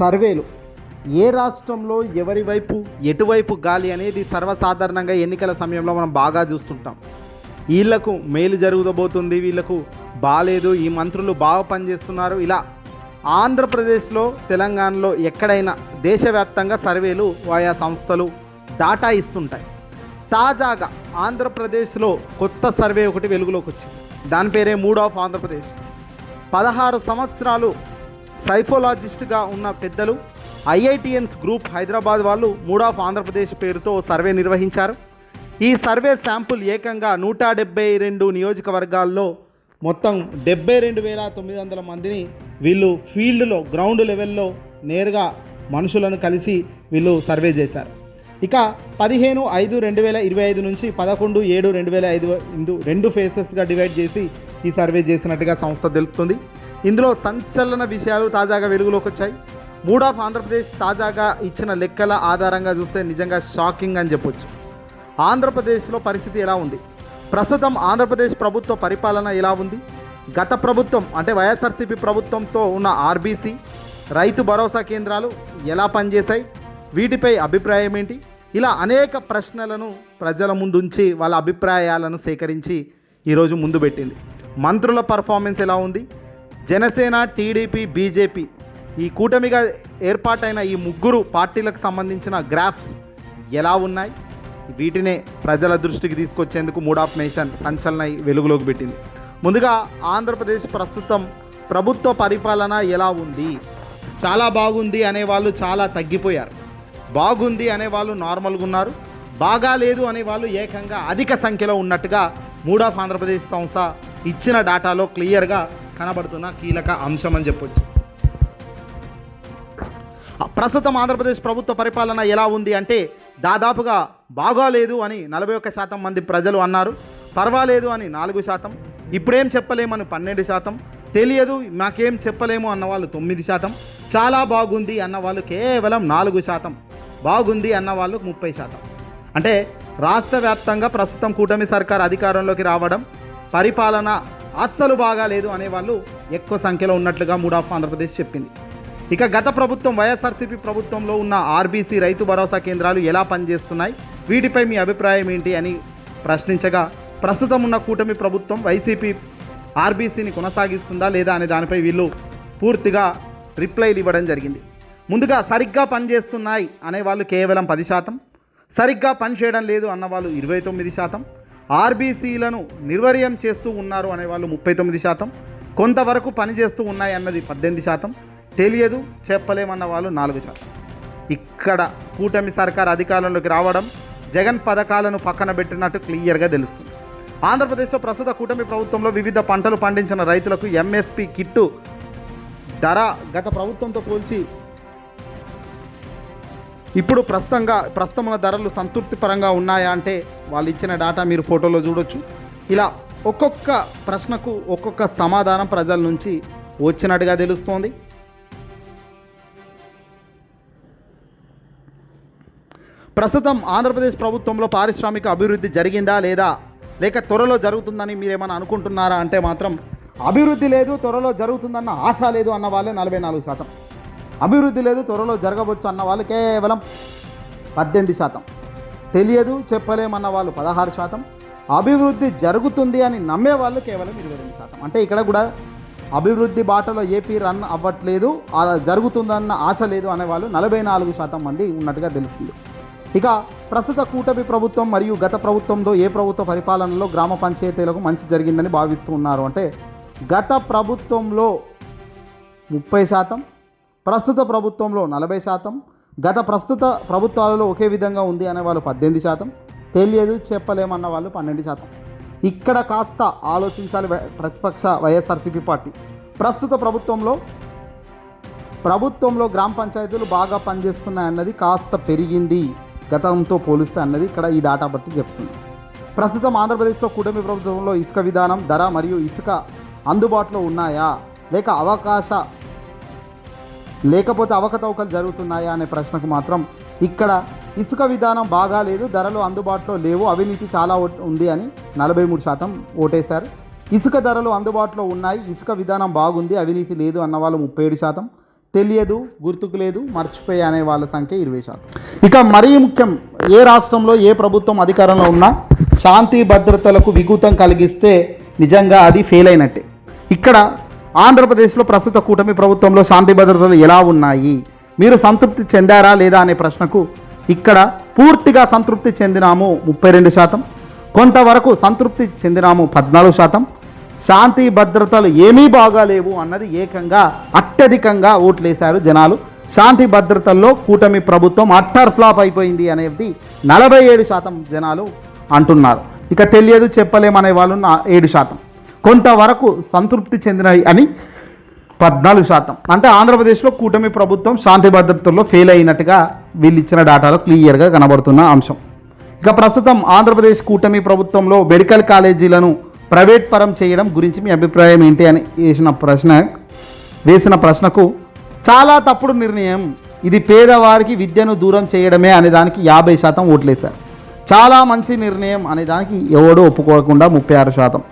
సర్వేలు. ఏ రాష్ట్రంలో ఎవరి వైపు ఎటువైపు గాలి అనేది సర్వసాధారణంగా ఎన్నికల సమయంలో మనం బాగా చూస్తుంటాం. వీళ్ళకు మేలు జరుగుతబోతుంది వీళ్ళకు బాగాలేదు ఈ మంత్రులు బాగా పనిచేస్తున్నారు. ఇలా ఆంధ్రప్రదేశ్లో తెలంగాణలో ఎక్కడైనా దేశవ్యాప్తంగా సర్వేలు ఆయా సంస్థలు డాటా ఇస్తుంటాయి. తాజాగా ఆంధ్రప్రదేశ్లో కొత్త సర్వే ఒకటి వెలుగులోకి వచ్చింది. దాని పేరే మూడ్ ఆఫ్ ఆంధ్రప్రదేశ్. పదహారు సంవత్సరాలు సైఫోలాజిస్ట్గా ఉన్న పెద్దలు ఐఐటిఎన్స్ గ్రూప్ హైదరాబాద్ వాళ్ళు మూడ్ ఆఫ్ ఆంధ్రప్రదేశ్ పేరుతో సర్వే నిర్వహించారు. ఈ సర్వే శాంపుల్ ఏకంగా నూట డెబ్బై రెండు నియోజకవర్గాల్లో మొత్తం డెబ్బై రెండు వేల తొమ్మిది వందల మందిని వీళ్ళు ఫీల్డ్లో గ్రౌండ్ లెవెల్లో నేరుగా మనుషులను కలిసి వీళ్ళు సర్వే చేశారు. ఇక పదిహేను ఐదు రెండు వేల ఇరవై ఐదు నుంచి పదకొండు ఏడు రెండు వేల ఐదు ఇందు రెండు ఫేసెస్గా డివైడ్ చేసి ఈ సర్వే చేసినట్టుగా సంస్థ తెలుపుతుంది. ఇందులో సంచలన విషయాలు తాజాగా వెలుగులోకి వచ్చాయి. మూడ్ ఆఫ్ ఆంధ్రప్రదేశ్ తాజాగా ఇచ్చిన లెక్కల ఆధారంగా చూస్తే నిజంగా షాకింగ్ అని చెప్పొచ్చు. ఆంధ్రప్రదేశ్లో పరిస్థితి ఎలా ఉంది? ప్రస్తుతం ఆంధ్రప్రదేశ్ ప్రభుత్వ పరిపాలన ఎలా ఉంది? గత ప్రభుత్వం అంటే వైఎస్ఆర్సీపీ ప్రభుత్వంతో ఉన్న ఆర్బీసీ రైతు భరోసా కేంద్రాలు ఎలా పనిచేశాయి? వీటిపై అభిప్రాయం ఏంటి? ఇలా అనేక ప్రశ్నలను ప్రజల ముందుంచి వాళ్ళ అభిప్రాయాలను సేకరించి ఈరోజు ముందు పెట్టింది. మంత్రుల పర్ఫార్మెన్స్ ఎలా ఉంది? జనసేన టీడీపీ బీజేపీ ఈ కూటమిగా ఏర్పాటైన ఈ ముగ్గురు పార్టీలకు సంబంధించిన గ్రాఫ్స్ ఎలా ఉన్నాయి? వీటినే ప్రజల దృష్టికి తీసుకొచ్చేందుకు మూడ్ ఆఫ్ నేషన్ సంచలన వెలుగులోకి పెట్టింది. ముందుగా ఆంధ్రప్రదేశ్ ప్రస్తుతం ప్రభుత్వ పరిపాలన ఎలా ఉంది? చాలా బాగుంది అనేవాళ్ళు చాలా తగ్గిపోయారు. బాగుంది అనేవాళ్ళు నార్మల్గా ఉన్నారు. బాగా లేదు అనేవాళ్ళు ఏకంగా అధిక సంఖ్యలో ఉన్నట్టుగా మూడ్ ఆఫ్ ఆంధ్రప్రదేశ్ సంస్థ ఇచ్చిన డాటాలో క్లియర్గా కనబడుతున్న కీలక అంశం అని చెప్పొచ్చు. ప్రస్తుతం ఆంధ్రప్రదేశ్ ప్రభుత్వ పరిపాలన ఎలా ఉంది అంటే దాదాపుగా బాగోలేదు అని నలభై ఒక్క శాతం మంది ప్రజలు అన్నారు. పర్వాలేదు అని నాలుగు శాతం. ఇప్పుడేం చెప్పలేమని పన్నెండు శాతం. తెలియదు మాకేం చెప్పలేము అన్న వాళ్ళు తొమ్మిది శాతం. చాలా బాగుంది అన్న వాళ్ళు కేవలం నాలుగు శాతం. బాగుంది అన్న వాళ్ళు ముప్పై శాతం. అంటే రాష్ట్ర వ్యాప్తంగా ప్రస్తుతం కూటమి సర్కార్ అధికారంలోకి రావడం పరిపాలన అస్సలు బాగాలేదు అనేవాళ్ళు ఎక్కువ సంఖ్యలో ఉన్నట్లుగా మూడ్ ఆఫ్ ఆంధ్రప్రదేశ్ చెప్పింది. ఇక గత ప్రభుత్వం వైఎస్ఆర్సీపీ ప్రభుత్వంలో ఉన్న ఆర్బీసీ రైతు భరోసా కేంద్రాలు ఎలా పనిచేస్తున్నాయి? వీటిపై మీ అభిప్రాయం ఏంటి అని ప్రశ్నించగా ప్రస్తుతం ఉన్న కూటమి ప్రభుత్వం వైసీపీ ఆర్బీసీని కొనసాగిస్తుందా లేదా అనే దానిపై వీళ్ళు పూర్తిగా రిప్లైలు ఇవ్వడం జరిగింది. ముందుగా సరిగ్గా పనిచేస్తున్నాయి అనేవాళ్ళు కేవలం పది శాతం. సరిగ్గా పని చేయడం లేదు అన్నవాళ్ళు ఇరవై తొమ్మిది శాతం. ఆర్బీసీలను నిర్వర్యం చేస్తూ ఉన్నారు అనేవాళ్ళు ముప్పై తొమ్మిది శాతం. కొంతవరకు పనిచేస్తూ ఉన్నాయి అన్నది పద్దెనిమిది శాతం. తెలియదు చెప్పలేమన్న వాళ్ళు నాలుగు శాతం. ఇక్కడ కూటమి సర్కార్ అధికారంలోకి రావడం జగన్ పథకాలను పక్కన పెట్టినట్టు క్లియర్గా తెలుస్తుంది. ఆంధ్రప్రదేశ్లో ప్రస్తుత కూటమి ప్రభుత్వంలో వివిధ పంటలు పండించిన రైతులకు ఎంఎస్పి కిట్టు ధర గత ప్రభుత్వంతో పోల్చి ఇప్పుడు ప్రస్తుతంగా ప్రస్తుతం ఉన్న ధరలు సంతృప్తిపరంగా ఉన్నాయా అంటే వాళ్ళు ఇచ్చిన డేటా మీరు ఫోటోలో చూడొచ్చు. ఇలా ఒక్కొక్క ప్రశ్నకు ఒక్కొక్క సమాధానం ప్రజల నుంచి వచ్చినట్టుగా తెలుస్తోంది. ప్రస్తుతం ఆంధ్రప్రదేశ్ ప్రభుత్వంలో పారిశ్రామిక అభివృద్ధి జరిగిందా లేదా? లేక త్వరలో జరుగుతుందని మీరేమైనా అనుకుంటున్నారా? అంటే మాత్రం అభివృద్ధి లేదు త్వరలో జరుగుతుందన్న ఆశ లేదు అన్న వాళ్ళే నలభై నాలుగు శాతం. అభివృద్ధి లేదు త్వరలో జరగవచ్చు అన్న వాళ్ళు కేవలం పద్దెనిమిది శాతం. తెలియదు చెప్పలేమన్న వాళ్ళు పదహారు శాతం. అభివృద్ధి జరుగుతుంది అని నమ్మే వాళ్ళు కేవలం ఇరవై రెండు శాతం. అంటే ఇక్కడ కూడా అభివృద్ధి బాటలో ఏపీ రన్ అవ్వట్లేదు అలా జరుగుతుందన్న ఆశ లేదు అనేవాళ్ళు నలభై నాలుగు శాతం మంది ఉన్నట్టుగా తెలుస్తుంది. ఇక ప్రస్తుత కూటమి ప్రభుత్వం మరియు గత ప్రభుత్వంలో ఏ ప్రభుత్వ పరిపాలనలో గ్రామ పంచాయతీలకు మంచి జరిగిందని భావిస్తూ ఉన్నారు అంటే గత ప్రభుత్వంలో ముప్పై శాతం ప్రస్తుత ప్రభుత్వంలో నలభై శాతం గత ప్రస్తుత ప్రభుత్వాలలో ఒకే విధంగా ఉంది అనే వాళ్ళు పద్దెనిమిది శాతం తెలియదు చెప్పలేమన్న వాళ్ళు పన్నెండు శాతం. ఇక్కడ కాస్త ఆలోచించాలి ప్రతిపక్ష వైఎస్ఆర్సీపీ పార్టీ. ప్రస్తుత ప్రభుత్వంలో ప్రభుత్వంలో గ్రామ పంచాయతీలు బాగా పనిచేస్తున్నాయన్నది కాస్త పెరిగింది గతంతో పోలిస్తే అన్నది ఇక్కడ ఈ డాటా బట్టి చెప్తుంది. ప్రస్తుతం ఆంధ్రప్రదేశ్లో కూటమి ప్రభుత్వంలో ఇసుక విధానం ధర మరియు ఇసుక అందుబాటులో ఉన్నాయా? లేక అవకాశ లేకపోతే అవకతవకలు జరుగుతున్నాయా అనే ప్రశ్నకు మాత్రం ఇక్కడ ఇసుక విధానం బాగా లేదు ధరలు అందుబాటులో లేవు అవినీతి చాలా ఉంది అని నలభై మూడు శాతం ఓటేశారు. ఇసుక ధరలు అందుబాటులో ఉన్నాయి ఇసుక విధానం బాగుంది అవినీతి లేదు అన్న వాళ్ళు ముప్పై ఏడు శాతం. తెలియదు గుర్తుకు లేదు మర్చిపోయి అనే వాళ్ళ సంఖ్య ఇరవై శాతం. ఇక మరీ ముఖ్యం ఏ రాష్ట్రంలో ఏ ప్రభుత్వం అధికారంలో ఉన్నా శాంతి భద్రతలకు విఘూతం కలిగిస్తే నిజంగా అది ఫెయిల్ అయినట్టే. ఇక్కడ ఆంధ్రప్రదేశ్లో ప్రస్తుత కూటమి ప్రభుత్వంలో శాంతి భద్రతలు ఎలా ఉన్నాయి? మీరు సంతృప్తి చెందారా లేదా అనే ప్రశ్నకు ఇక్కడ పూర్తిగా సంతృప్తి చెందినాము ముప్పై రెండు శాతం కొంతవరకు సంతృప్తి చెందినాము పద్నాలుగు శాతం. శాంతి భద్రతలు ఏమీ బాగాలేవు అన్నది ఏకంగా అత్యధికంగా ఓట్లేశారు జనాలు. శాంతి భద్రతల్లో కూటమి ప్రభుత్వం అట్టర్ ఫ్లాప్ అయిపోయింది అనేది నలభై ఏడు శాతం జనాలు అంటున్నారు. ఇక తెలియదు చెప్పలేమనే వాళ్ళు ఏడు శాతం. కొంతవరకు సంతృప్తి చెందినవి అని పద్నాలుగు శాతం. అంటే ఆంధ్రప్రదేశ్లో కూటమి ప్రభుత్వం శాంతి భద్రతల్లో ఫెయిల్ అయినట్టుగా వీళ్ళు ఇచ్చిన డేటాలో క్లియర్గా కనబడుతున్న అంశం. ఇక ప్రస్తుతం ఆంధ్రప్రదేశ్ కూటమి ప్రభుత్వంలో మెడికల్ కాలేజీలను ప్రైవేట్ పరం చేయడం గురించి మీ అభిప్రాయం ఏంటి అని వేసిన ప్రశ్న వేసిన ప్రశ్నకు చాలా తప్పుడు నిర్ణయం. ఇది పేదవారికి విద్యను దూరం చేయడమే అనే దానికి యాభై శాతం ఓట్లేశారు. చాలా మంచి నిర్ణయం అనే దానికి ఒప్పుకోకుండా ముప్పై ఆరు శాతం.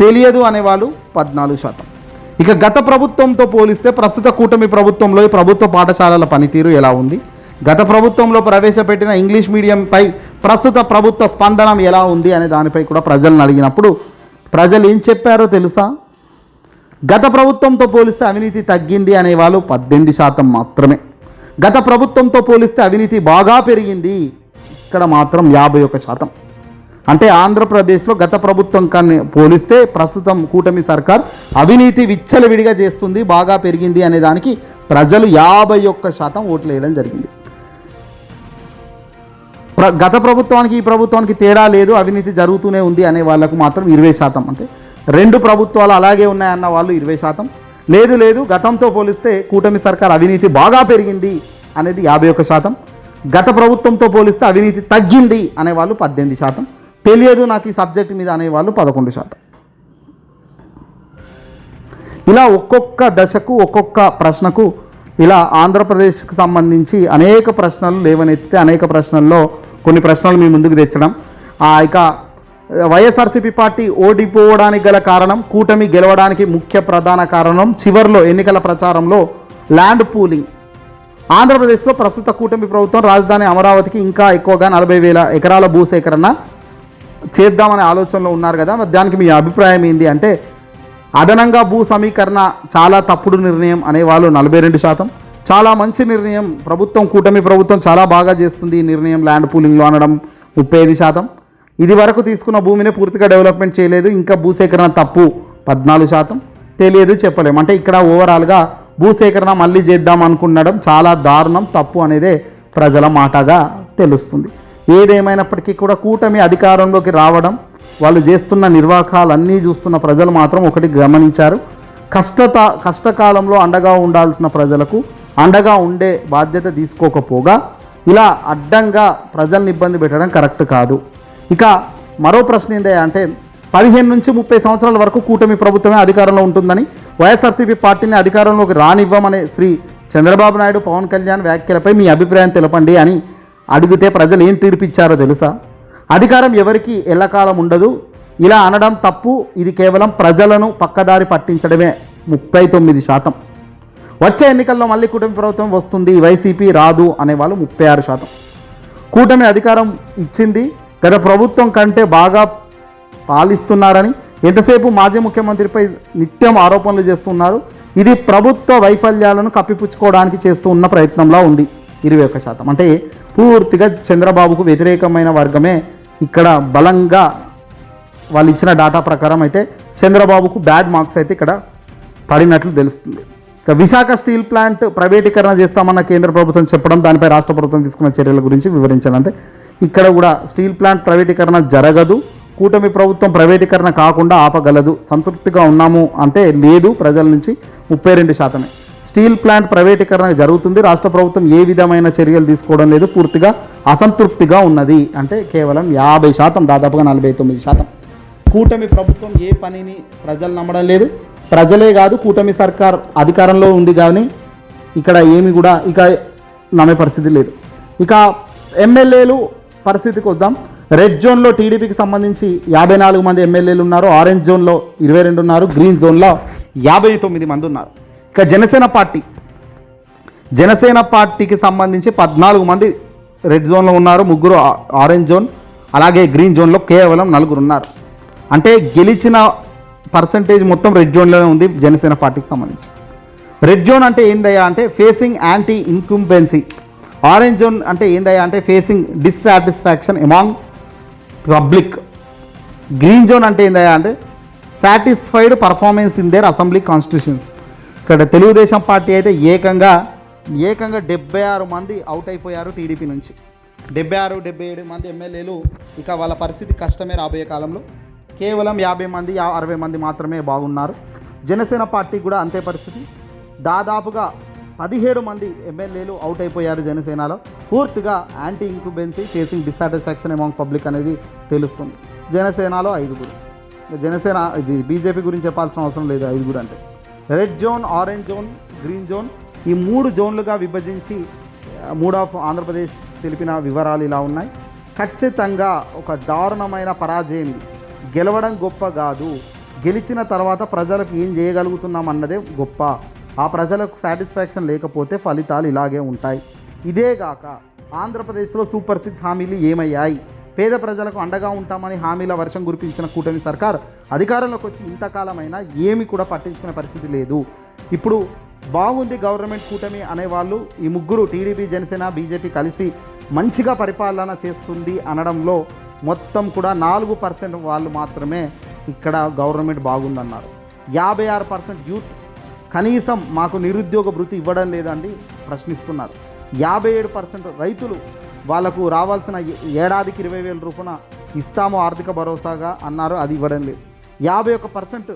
తెలియదు అనేవాళ్ళు పద్నాలుగు శాతం. ఇక గత ప్రభుత్వంతో పోలిస్తే ప్రస్తుత కూటమి ప్రభుత్వంలో ఈ ప్రభుత్వ పాఠశాలల పనితీరు ఎలా ఉంది? గత ప్రభుత్వంలో ప్రవేశపెట్టిన ఇంగ్లీష్ మీడియంపై ప్రస్తుత ప్రభుత్వ స్పందన ఎలా ఉంది అనే దానిపై కూడా ప్రజలను అడిగినప్పుడు ప్రజలు ఏం చెప్పారో తెలుసా? గత ప్రభుత్వంతో పోలిస్తే అవినీతి తగ్గింది అనేవాళ్ళు పద్దెనిమిది శాతం మాత్రమే. గత ప్రభుత్వంతో పోలిస్తే అవినీతి బాగా పెరిగింది. ఇక్కడ మాత్రం యాభై ఒక శాతం. అంటే ఆంధ్రప్రదేశ్లో గత ప్రభుత్వం కానీ పోలిస్తే ప్రస్తుతం కూటమి సర్కార్ అవినీతి విచ్చలవిడిగా చేస్తుంది బాగా పెరిగింది అనే దానికి ప్రజలు యాభై ఒక్క శాతం ఓట్లు వేయడం జరిగింది. ప్ర గత ప్రభుత్వానికి ఈ ప్రభుత్వానికి తేడా లేదు అవినీతి జరుగుతూనే ఉంది అనే వాళ్ళకు మాత్రం ఇరవై శాతం అంటే రెండు ప్రభుత్వాలు అలాగే ఉన్నాయన్న వాళ్ళు ఇరవై శాతం. లేదు లేదు గతంతో పోలిస్తే కూటమి సర్కార్ అవినీతి బాగా పెరిగింది అనేది యాభై ఒక్క శాతం. గత ప్రభుత్వంతో పోలిస్తే అవినీతి తగ్గింది అనేవాళ్ళు పద్దెనిమిది శాతం. తెలియదు నాకు ఈ సబ్జెక్ట్ మీద అనేవాళ్ళు పదకొండు శాతం. ఇలా ఒక్కొక్క దశకు ఒక్కొక్క ప్రశ్నకు ఇలా ఆంధ్రప్రదేశ్కి సంబంధించి అనేక ప్రశ్నలు లేవనెత్తితే అనేక ప్రశ్నల్లో కొన్ని ప్రశ్నలు మీ ముందుకు తెచ్చడం ఆ, ఇక వైఎస్ఆర్సీపీ పార్టీ ఓడిపోవడానికి గల కారణం కూటమి గెలవడానికి ముఖ్య ప్రధాన కారణం చివరిలో ఎన్నికల ప్రచారంలో ల్యాండ్ పూలింగ్. ఆంధ్రప్రదేశ్లో ప్రస్తుత కూటమి ప్రభుత్వం రాజధాని అమరావతికి ఇంకా ఎక్కువగా నలభై వేల ఎకరాల భూసేకరణ చేద్దామనే ఆలోచనలో ఉన్నారు కదా మరి దానికి మీ అభిప్రాయం ఏంటి అంటే అదనంగా భూ సమీకరణ చాలా తప్పుడు నిర్ణయం అనేవాళ్ళు నలభై రెండు శాతం. చాలా మంచి నిర్ణయం ప్రభుత్వం కూటమి ప్రభుత్వం చాలా బాగా చేస్తుంది ఈ నిర్ణయం ల్యాండ్ పూలింగ్లో అనడం ముప్పై ఐదు శాతం. ఇది వరకు తీసుకున్న భూమిని పూర్తిగా డెవలప్మెంట్ చేయలేదు ఇంకా భూసేకరణ తప్పు పద్నాలుగు శాతం. తెలియదు చెప్పలేము. అంటే ఇక్కడ ఓవరాల్గా భూసేకరణ మళ్ళీ చేద్దాం అనుకున్నడం చాలా దారుణం తప్పు అనేదే ప్రజల మాటగా తెలుస్తుంది. ఏదేమైనప్పటికీ కూడా కూటమి అధికారంలోకి రావడం వాళ్ళు చేస్తున్న నిర్వాహకాలన్నీ చూస్తున్న ప్రజలు మాత్రం ఒకటి గమనించారు. కష్టత కష్టకాలంలో అండగా ఉండాల్సిన ప్రజలకు అండగా ఉండే బాధ్యత తీసుకోకపోగా ఇలా అడ్డంగా ప్రజల్ని ఇబ్బంది పెట్టడం కరెక్ట్ కాదు. ఇక మరో ప్రశ్న ఏంటి అంటే పదిహేను నుంచి ముప్పై సంవత్సరాల వరకు కూటమి ప్రభుత్వమే అధికారంలో ఉంటుందని వైఎస్ఆర్సీపీ పార్టీని అధికారంలోకి రానివ్వమనే శ్రీ చంద్రబాబు నాయుడు పవన్ కళ్యాణ్ వ్యాఖ్యలపై మీ అభిప్రాయం తెలపండి అని అడిగితే ప్రజలు ఏం తీర్పిచ్చారో తెలుసా? అధికారం ఎవరికి ఎల్లకాలం ఉండదు. ఇలా అనడం తప్పు. ఇది కేవలం ప్రజలను పక్కదారి పట్టించడమే ముప్పై తొమ్మిది శాతం. వచ్చే ఎన్నికల్లో మళ్ళీ కూటమి ప్రభుత్వం వస్తుంది వైసీపీ రాదు అనేవాళ్ళు ముప్పై ఆరు శాతం. కూటమి అధికారం ఇచ్చింది గత ప్రభుత్వం కంటే బాగా పాలిస్తున్నారని ఎంతసేపు మాజీ ముఖ్యమంత్రిపై నిత్యం ఆరోపణలు చేస్తున్నారు ఇది ప్రభుత్వ వైఫల్యాలను కప్పిపుచ్చుకోవడానికి చేస్తూ ఉన్న ప్రయత్నంలా ఉంది. ఇరవై ఒక్క శాతం. అంటే పూర్తిగా చంద్రబాబుకు వ్యతిరేకమైన వర్గమే ఇక్కడ బలంగా వాళ్ళు ఇచ్చిన డాటా ప్రకారం అయితే చంద్రబాబుకు బ్యాడ్ మార్క్స్ అయితే ఇక్కడ పడినట్లు తెలుస్తుంది. ఇక విశాఖ స్టీల్ ప్లాంట్ ప్రైవేటీకరణ చేస్తామన్న కేంద్ర ప్రభుత్వం చెప్పడం దానిపై రాష్ట్ర ప్రభుత్వం తీసుకున్న చర్యల గురించి వివరించాలంటే ఇక్కడ కూడా స్టీల్ ప్లాంట్ ప్రైవేటీకరణ జరగదు కూటమి ప్రభుత్వం ప్రైవేటీకరణ కాకుండా ఆపగలదు. సంతృప్తిగా ఉన్నాము అంటే లేదు ప్రజల నుంచి ముప్పై రెండు శాతమే. స్టీల్ ప్లాంట్ ప్రైవేటీకరణ జరుగుతుంది. రాష్ట్ర ప్రభుత్వం ఏ విధమైన చర్యలు తీసుకోవడం లేదు. పూర్తిగా అసంతృప్తిగా ఉన్నది. అంటే కేవలం యాభై శాతం దాదాపుగా నలభై తొమ్మిది శాతం. కూటమి ప్రభుత్వం ఏ పనిని ప్రజలు నమ్మడం లేదు. ప్రజలే కాదు కూటమి సర్కార్ అధికారంలో ఉంది కానీ ఇక్కడ ఏమి కూడా ఇక నమ్మే పరిస్థితి లేదు. ఇక ఎమ్మెల్యేలు పరిస్థితికి వద్దాం. రెడ్ జోన్లో టీడీపీకి సంబంధించి యాభై నాలుగు మంది ఎమ్మెల్యేలు ఉన్నారు. ఆరెంజ్ జోన్లో ఇరవై రెండు ఉన్నారు. గ్రీన్ జోన్లో యాభై తొమ్మిది మంది ఉన్నారు. ఇక జనసేన పార్టీ. జనసేన పార్టీకి సంబంధించి పద్నాలుగు మంది రెడ్ జోన్లో ఉన్నారు. ముగ్గురు ఆ- ఆరెంజ్ జోన్ అలాగే గ్రీన్ జోన్లో కేవలం నలుగురు ఉన్నారు. అంటే గెలిచిన పర్సంటేజ్ మొత్తం రెడ్ జోన్లోనే ఉంది జనసేన పార్టీకి సంబంధించి. రెడ్ జోన్ అంటే ఏందయ్యా అంటే facing anti incumbency orange zone అంటే ఏందయ్యా అంటే facing dissatisfaction among public. Green zone అంటే ఏందయ్యా అంటే satisfied performance in their assembly constitutions. ఇక్కడ తెలుగుదేశం పార్టీ అయితే ఏకంగా ఏకంగా డెబ్బై ఆరు మంది అవుట్ అయిపోయారు టీడీపీ నుంచి. డెబ్బై ఆరు డెబ్బై ఏడు మంది ఎమ్మెల్యేలు ఇక వాళ్ళ పరిస్థితి కష్టమే రాబోయే కాలంలో. కేవలం యాభై మంది అరవై మంది మాత్రమే బాగున్నారు. జనసేన పార్టీ కూడా అంతే పరిస్థితి. దాదాపుగా పదిహేడు మంది ఎమ్మెల్యేలు అవుట్ అయిపోయారు జనసేనలో. పూర్తిగా anti incumbency facing dissatisfaction among public అనేది తెలుస్తుంది. జనసేనలో ఐదుగురు. జనసేన ఇది బీజేపీ గురించి చెప్పాల్సిన అవసరం లేదు ఐదుగురు అంటే. Red zone orange zone green zone ఈ మూడు జోన్లుగా విభజించి మూడ్ ఆఫ్ ఆంధ్రప్రదేశ్ తెలిపిన వివరాలు ఇలా ఉన్నాయి. ఖచ్చితంగా ఒక దారుణమైన పరాజయం గెలవడం గొప్ప కాదు. గెలిచిన తర్వాత ప్రజలకు ఏం చేయగలుగుతున్నాం అన్నదే గొప్ప. ఆ ప్రజలకు సాటిస్ఫాక్షన్ లేకపోతే ఫలితాలు ఇలాగే ఉంటాయి. ఇదేగాక ఆంధ్రప్రదేశ్లో సూపర్ సిక్స్ హామీలు ఏమయ్యాయి? పేద ప్రజలకు అండగా ఉంటామని హామీల వర్షం కురిపించిన కూటమి సర్కార్ అధికారంలోకి వచ్చి ఇంతకాలమైనా ఏమి కూడా పట్టించుకునే పరిస్థితి లేదు. ఇప్పుడు బాగుంది గవర్నమెంట్ కూటమి అనేవాళ్ళు ఈ ముగ్గురు టీడీపీ జనసేన బీజేపీ కలిసి మంచిగా పరిపాలన చేస్తుంది అనడంలో మొత్తం కూడా నాలుగు పర్సెంట్ వాళ్ళు మాత్రమే ఇక్కడ గవర్నమెంట్ బాగుందన్నారు. యాభై ఆరు పర్సెంట్ యూత్ కనీసం మాకు నిరుద్యోగ భృతి ఇవ్వడం లేదండి ప్రశ్నిస్తున్నారు. యాభై ఏడు పర్సెంట్ రైతులు వాళ్ళకు రావాల్సిన ఏడాదికి ఇరవై వేల రూపాయన ఇస్తాము ఆర్థిక భరోసాగా అన్నారు అది ఇవ్వడం లేదు. యాభై ఒక్క పర్సెంట్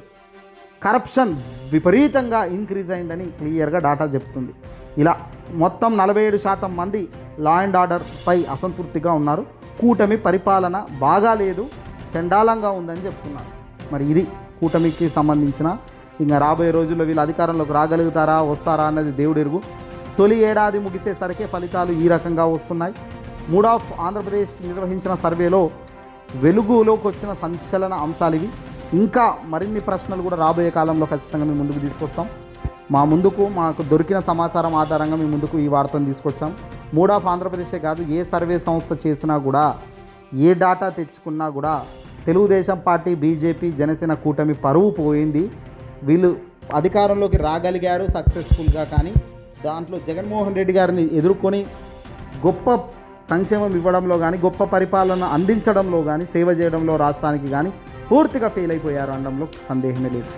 కరప్షన్ విపరీతంగా ఇంక్రీజ్ అయిందని క్లియర్గా డాటా చెప్తుంది. ఇలా మొత్తం నలభై ఏడు శాతం మంది లా అండ్ ఆర్డర్పై అసంతృప్తిగా ఉన్నారు. కూటమి పరిపాలన బాగాలేదు చండాలంగా ఉందని చెప్తున్నారు. మరి ఇది కూటమికి సంబంధించిన ఇంకా రాబోయే రోజుల్లో వీళ్ళు అధికారంలోకి రాగలుగుతారా వస్తారా అన్నది దేవుడెరుగు. తొలి ఏడాది ముగిసేసరికి ఫలితాలు ఈ రకంగా వస్తున్నాయి. మూడ్ ఆఫ్ ఆంధ్రప్రదేశ్ నిర్వహించిన సర్వేలో వెలుగులోకి వచ్చిన సంచలన అంశాలు ఇవి. ఇంకా మరిన్ని ప్రశ్నలు కూడా రాబోయే కాలంలో ఖచ్చితంగా మేము ముందుకు తీసుకొస్తాం. మా ముందుకు మాకు దొరికిన సమాచారం ఆధారంగా మేము ముందుకు ఈ వార్తను తీసుకొచ్చాం. మూడ్ ఆఫ్ ఆంధ్రప్రదేశే కాదు ఏ సర్వే సంస్థ చేసినా కూడా ఏ డాటా తెచ్చుకున్నా కూడా తెలుగుదేశం పార్టీ బీజేపీ జనసేన కూటమి పరువు పోయింది. వీళ్ళు అధికారంలోకి రాగలిగారు సక్సెస్ఫుల్గా కానీ దాంట్లో జగన్మోహన్ రెడ్డి గారిని ఎదుర్కొని గొప్ప సంక్షేమం ఇవ్వడంలో కానీ గొప్ప పరిపాలన అందించడంలో కానీ సేవ చేయడంలో రాష్ట్రానికి కానీ పూర్తిగా ఫెయిల్ అయిపోయారు అనడంలో సందేహమే లేదు.